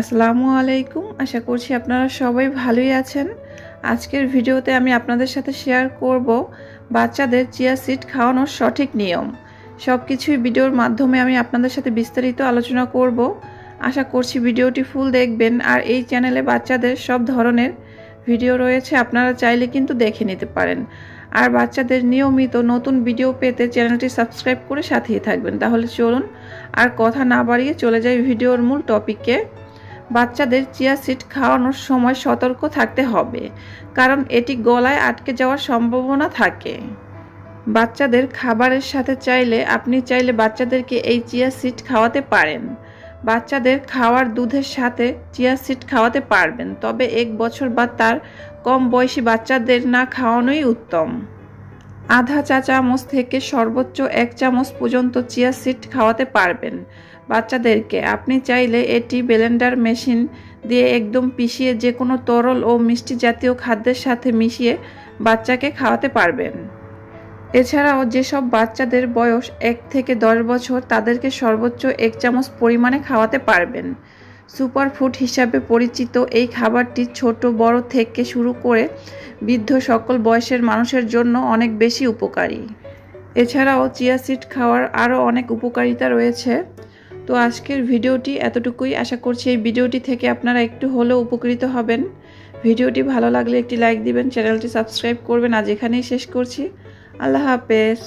আসসালামু আলাইকুম। আশা করছি আপনারা সবাই ভালোই আছেন। আজকের ভিডিওতে আমি আপনাদের সাথে শেয়ার করব বাচ্চাদের চিয়া সিড খাওয়ানোর সঠিক নিয়ম। সব কিছুই ভিডিওর মাধ্যমে আমি আপনাদের সাথে বিস্তারিত আলোচনা করব। আশা করছি ভিডিওটি ফুল দেখবেন। আর এই চ্যানেলে বাচ্চাদের সব ধরনের ভিডিও রয়েছে, আপনারা চাইলে কিন্তু দেখে নিতে পারেন। আর বাচ্চাদের নিয়মিত নতুন ভিডিও পেতে চ্যানেলটি সাবস্ক্রাইব করে সাথেই থাকবেন। তাহলে চলুন আর কথা না বাড়িয়ে চলে যাই ভিডিওর মূল টপিকে। বাচ্চাদের চিয়া সিড খাওয়ানোর সময় সতর্ক থাকতে হবে, কারণ এটি গলায় আটকে যাওয়ার সম্ভাবনা থাকে। বাচ্চাদের খাবারের সাথে চাইলে আপনি চাইলে বাচ্চাদেরকে এই চিয়া সিড খাওয়াতে পারেন। বাচ্চাদের খাওয়ার দুধের সাথে চিয়া সিড খাওয়াতে পারবেন, তবে এক বছর বা তার কম বয়সী বাচ্চাদের না খাওয়ানোই উত্তম। আধা চা চামচ থেকে সর্বোচ্চ এক চামচ পর্যন্ত চিয়া সিড খাওয়াতে পারবেন। বাচ্চাদেরকে আপনি চাইলে এটি ব্লেন্ডার মেশিন দিয়ে একদম পিষিয়ে যে কোনো তরল ও মিষ্টি জাতীয় খাদ্যের সাথে মিশিয়ে বাচ্চাকে খাওয়াতে পারবেন। এছাড়াও যেসব বাচ্চাদের বয়স এক থেকে দশ বছর, তাদেরকে সর্বোচ্চ এক চামচ পরিমাণে খাওয়াতে পারবেন। সুপার ফুড হিসাবে পরিচিত এই খাবারটি ছোট, বড় থেকে শুরু করে বৃদ্ধ সকল বয়সের মানুষের জন্য অনেক বেশি উপকারী। এছাড়াও চিয়া সিড খাওয়ার আরও অনেক উপকারিতা রয়েছে। তো আজকের ভিডিওটি এতটুকুই। আশা করছি এই ভিডিওটি থেকে আপনারা একটু হলেও উপকৃত হবেন। ভিডিওটি ভালো লাগলে একটি লাইক দিবেন, চ্যানেলটি সাবস্ক্রাইব করবেন। আজ এখানেই শেষ করছি। আল্লাহ হাফেজ।